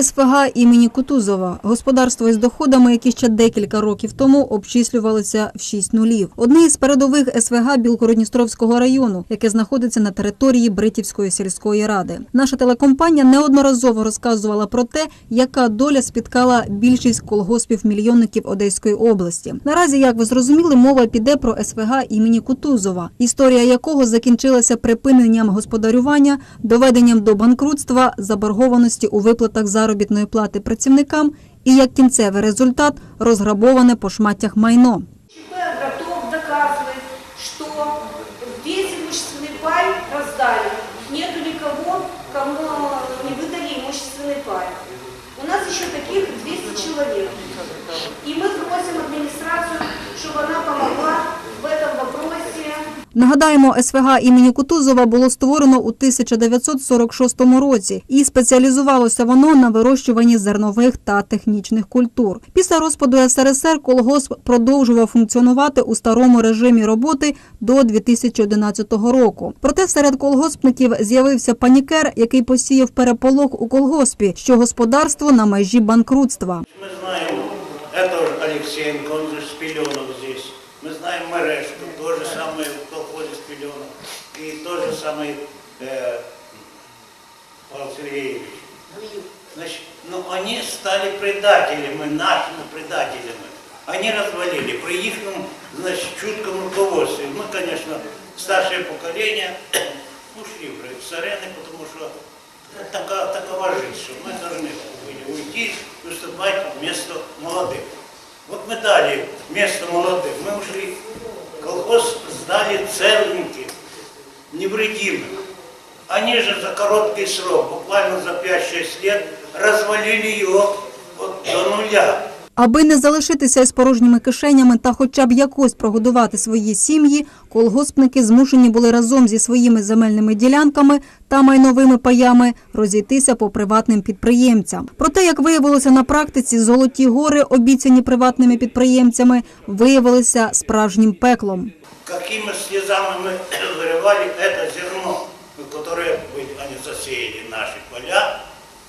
СФГ імені Кутузова господарство із доходами, які ще декілька років тому обчислювалися в 6 нулів. Одне із передових СВГ Білгородністровського району, яке знаходиться на території Бритівської сільської ради. Наша телекомпанія неодноразово розказувала про те, яка доля спіткала більшість колгоспів-мільйонників Одеської області. Наразі, як ви зрозуміли, мова піде про СВГ імені Кутузова, історія якого закінчилася припиненням господарювання, доведенням до банкрутства, заборгованості у виплатах заробітної плати працівникам і як кінцевий результат розграбоване по шматтях майно. ЧП готов доказывает, что весь имущественный пай раздали. Нету никого, кому не выдали имущественный пай. У нас еще таких 200 человек. И мы просим администрацию, чтобы она помогла в этом вопросе. Нагадаємо, СВГ імені Кутузова було створено у 1946 році і спеціалізувалося воно на вирощуванні зернових та технічних культур. Після розпаду СРСР колгосп продовжував функціонувати у старому режимі роботи до 2011 року. Проте серед колгоспників з'явився панікер, який посіяв переполох у колгоспі, що господарство на межі банкрутства. Знаем этого же Алексеенко, он же здесь. Мы знаем Марешку, то же самое в колхозе Спеленов. И то же самое э, Павел Сергеевич. Значит, ну они стали предателями, нашими предателями. Они развалили при их, значит, чутком руководстве. Мы, конечно, старшее поколение ушли уже в сарены, потому что ну, така- такова жизнь, что мы должны были уйти, выступать вместо молодых. Вот мы дали место молодым, мы ушли, колхоз сдали целеньким, невредимым. Они же за короткий срок, буквально за 5-6 лет, развалили его вот до нуля. Аби не залишитися із порожніми кишенями та хоча б якось прогодувати свої сім'ї, колгоспники змушені були разом зі своїми земельними ділянками та майновими паями розійтися по приватним підприємцям. Проте, як виявилося на практиці, золоті гори, обіцяні приватними підприємцями, виявилися справжнім пеклом. Какими слезами мы вырывали это зерно, которое были- они засеяли наши поля,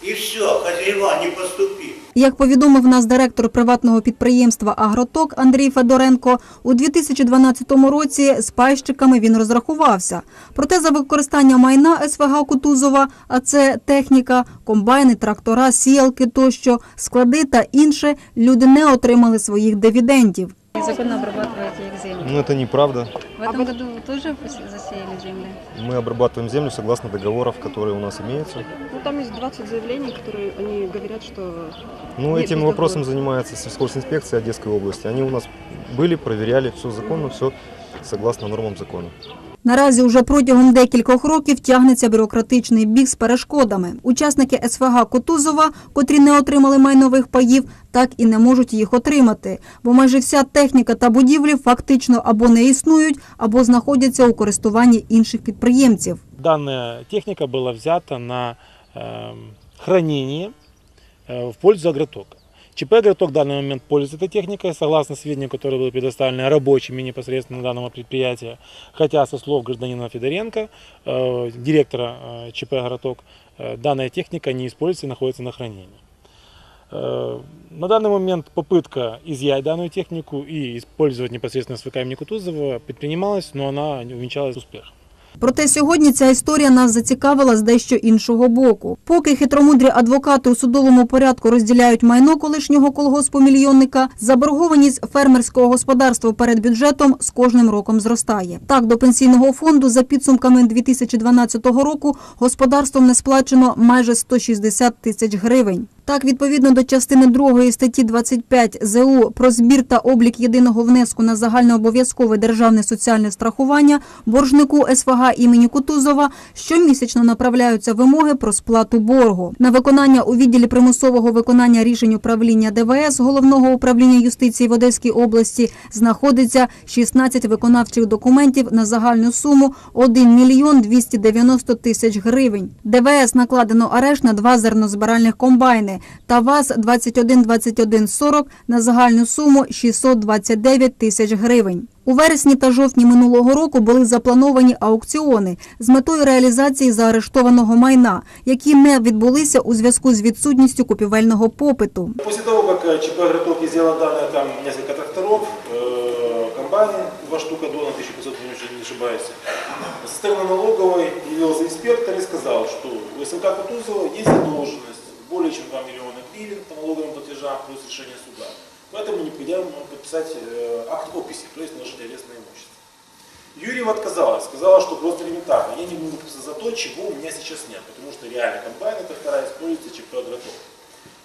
и все, хозяева не поступили. Як повідомив нас директор приватного підприємства Агроток Андрій Федоренко, у 2012 році з пайщиками він розрахувався. Проте за використання майна СВГ Кутузова, а це техніка, комбайни, трактора, сіялки тощо, склади та інше, люди не отримали своїх дивідендів. Незаконно обрабатываете их землю. Ну, это неправда. В этом году вы тоже засеяли земли? Мы обрабатываем землю согласно договоров, которые у нас имеются. Ну, там есть 20 заявлений, которые они говорят, что Ну, Нет, этим вопросом занимается сельхозинспекция Одесской области. Они у нас были, проверяли, все законно, все согласно нормам закона. Наразі уже протягом декількох років тягнеться бюрократичний біг з перешкодами. Учасники СВГ Котузова, котрі не отримали майнових паїв, так і не можуть їх отримати, бо майже вся техніка та будівлі фактично або не існують, або знаходяться у користуванні інших підприємців. данная техника была взята на эм, хранение э, в пользу агротока. ЧП «Агроток» в данный момент пользуется этой техникой, согласно сведениям, которые были предоставлены рабочими непосредственно данного предприятия. Хотя, со слов гражданина Федоренко, э, директора э, ЧП «Агроток», э, данная техника не используется и находится на хранении. Э, На данный момент попытка изъять данную технику и использовать непосредственно СВК имени Кутузова предпринималась, но она увенчалась успехом. Проте сьогодні ця історія нас зацікавила з дещо іншого боку. Поки хитромудрі адвокати у судовому порядку розділяють майно колишнього колгоспу мільйонника, заборгованість фермерського господарства перед бюджетом з кожним роком зростає. Так, до пенсійного фонду за підсумками 2012 року господарством не сплачено майже 160 тисяч гривень. Так, відповідно до частини 2 статті 25 ЗУ про збір та облік єдиного внеску на загальнообов'язкове державне соціальне страхування боржнику СВГ імені Кутузова щомісячно направляються вимоги про сплату боргу. На виконання у відділі примусового виконання рішень управління ДВС головного управління юстиції в Одеській області знаходиться 16 виконавчих документів на загальну суму 1 мільйон 290 тисяч гривень. ДВС накладено арешт на два зернозбиральних комбайни. України та ВАЗ-212140 на загальну суму 629 тисяч гривень. У вересні та жовтні минулого року були заплановані аукціони з метою реалізації заарештованого майна, які не відбулися у зв'язку з відсутністю купівельного попиту. После того, как э, ЧП «Агроток» сделала данные там несколько тракторов, э, комбайны, два штука Дона, 1500, если не ошибаюсь, со стороны налоговой явился инспектор и сказал, что у СМК Кутузова есть задолженность Более чем 2 миллиона гривен по налоговым платежам плюс решение суда. Поэтому необходимо подписать э, акт описи, то есть наложить арест на имущество. Юрьева отказалась, сказала, что просто элементарно, я не буду подписывать за то, чего у меня сейчас нет, потому что реально комбайны трактора используются ЧП «Агроток».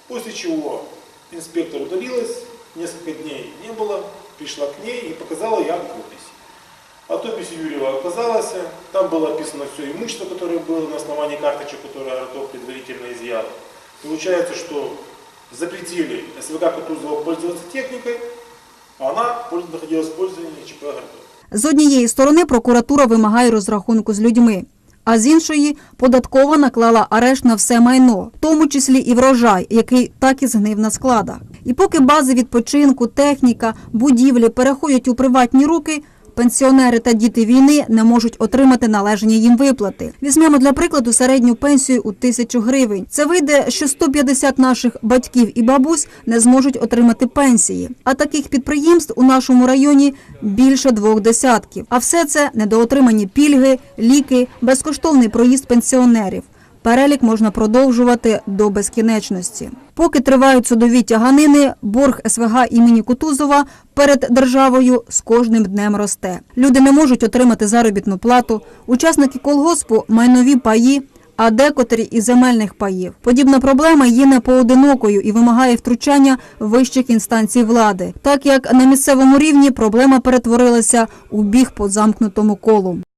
После чего инспектор удалилась, несколько дней не было, пришла к ней и показала я опись. От описи Юрьева отказалась, там было описано все имущество, которое было на основании карточек, которые Агроток предварительно изъял. Получается, что запретили СВК Кутузова пользоваться техникой, а она находилась в пользовании ЧП Агроток. З однієї сторони прокуратура вимагає розрахунку з людьми, а з іншої податкова наклала арешт на все майно, в тому числі і врожай, який так і згнив на складах. І поки бази відпочинку, техніка, будівлі переходять у приватні руки. Пенсіонери та діти війни не можуть отримати належні їм виплати. Візьмемо для прикладу середню пенсію у тисячу гривень. Це вийде, що 150 наших батьків і бабусь не зможуть отримати пенсії. А таких підприємств у нашому районі більше двох десятків. А все це недоотримані пільги, ліки, безкоштовний проїзд пенсіонерів. Перелік можна продовжувати до безкінечності. Поки тривають судові тяганини, борг СВГ імені Кутузова перед державою з кожним днем росте. Люди не можуть отримати заробітну плату, учасники колгоспу майнові паї, а декотрі і земельних паїв. Подібна проблема є не поодинокою і вимагає втручання вищих інстанцій влади, так як на місцевому рівні проблема перетворилася у біг по замкнутому колу.